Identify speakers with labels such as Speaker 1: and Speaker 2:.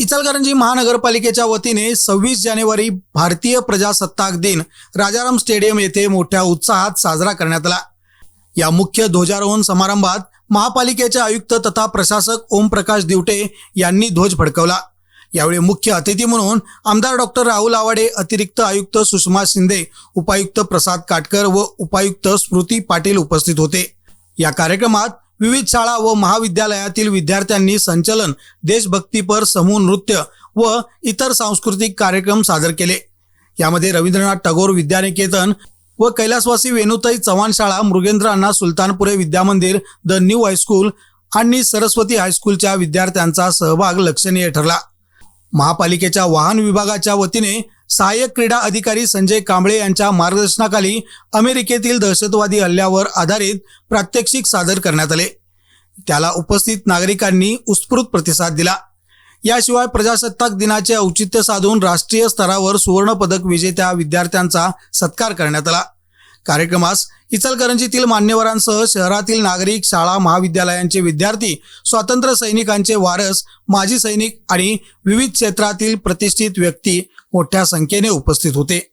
Speaker 1: इचलकरंजी महानगरपालिकेच्या वतीने सव्वीस जानेवारी भारतीय प्रजासत्ताक दिन राजाराम स्टेडियम येथे मोठ्या उत्साहात साजरा करण्यात आला. या मुख्य ध्वजारोहण समारंभात महापालिकेचे आयुक्त तथा प्रशासक ओमप्रकाश दिवटे यांनी ध्वज फडकवला. यावेळी मुख्य अतिथी म्हणून आमदार डॉक्टर राहुल आवाडे अतिरिक्त आयुक्त सुषमा शिंदे उपायुक्त प्रसाद काटकर व उपायुक्त स्मृती पाटील उपस्थित होते. या कार्यक्रमात विविध शाळा व महाविद्यालयातील विद्यार्थ्यांनी संचलन देशभक्तीपर समूह नृत्य व इतर सांस्कृतिक कार्यक्रम सादर केले. यामध्ये रवींद्रनाथ टागोर विद्यानिकेतन व कैलासवासी वेणुताई चव्हाण शाळा Mrugendra Anna Sultanpure Vidyamandir the new high school आणि सरस्वती हायस्कूलच्या विद्यार्थ्यांचा सहभाग लक्षणीय ठरला. महापालिकेच्या वाहन विभागाच्या वतीने सहाय्यक क्रीडा अधिकारी संजय कांबळे यांच्या मार्गदर्शनाखाली अमेरिकेतील दहशतवादी हल्ल्यावर आधारित प्रात्यक्षिक सादर करण्यात आले. त्याला उपस्थित नागरिकांनी उत्स्फूर्त प्रतिसाद दिला. याशिवाय प्रजासत्ताक दिनाचे औचित्य साधून राष्ट्रीय स्तरावर सुवर्णपदक विजेत्या विद्यार्थ्यांचा सत्कार करण्यात आला. कार्यक्रमास इचलकरंजीतील मान्यवरांसह शहरातील नागरिक शाळा महाविद्यालयांचे विद्यार्थी स्वातंत्र्य सैनिकांचे वारस माजी सैनिक आणि विविध क्षेत्रातील प्रतिष्ठित व्यक्ती मोठ्या संख्येने उपस्थित होते.